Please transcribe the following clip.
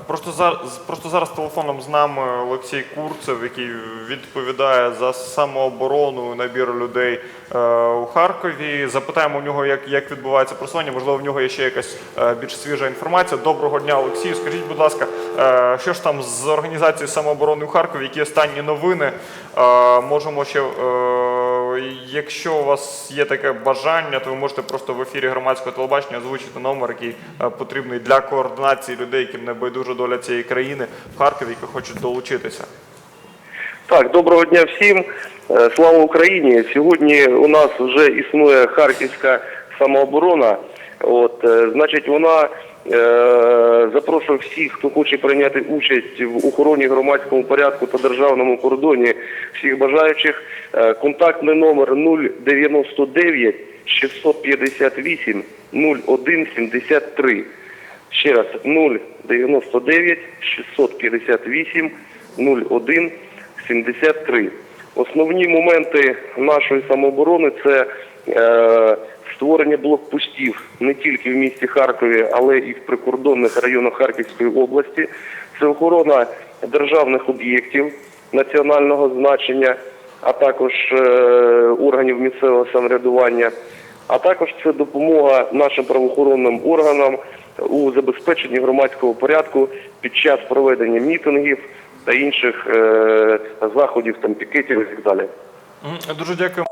Просто зараз, просто зараз телефоном з нами Олексій Курцев, який відповідає за самооборону, набір людей е, у Харкові. Запитаємо у нього, як, як відбувається просування. Можливо, в нього є ще якась е, більш свіжа інформація. Доброго дня, Олексію. Скажіть, будь ласка, е, що ж там з організацією самооборони у Харкові? Які останні новини? Е, можемо ще. Е, Якщо у вас є таке бажання, то ви можете просто в ефірі громадського телебачення озвучити номер, який е, потрібний для координації людей, яким не байдужа доля цієї країни в Харкові, які хочуть долучитися. Так, доброго дня всім. Е, Слава Україні! Сьогодні у нас вже існує харківська самооборона. От, е, значить, вона е, запрошує всіх, хто хоче прийняти участь в охороні громадському порядку та державному кордоні, всіх бажаючих. Е, контактний номер 099 658 0173. Ще раз 099 658 01 73. Основні моменти нашої самооборони це е, створення блокпостів не тільки в місті Харкові, але і в прикордонних районах Харківської області. Це охорона державних об'єктів національного значення, а також е, органів місцевого самоврядування. А також це допомога нашим правоохоронним органам у забезпеченні громадського порядку під час проведення мітингів та інших е, заходів, там пікетів і так далі. Дуже дякую.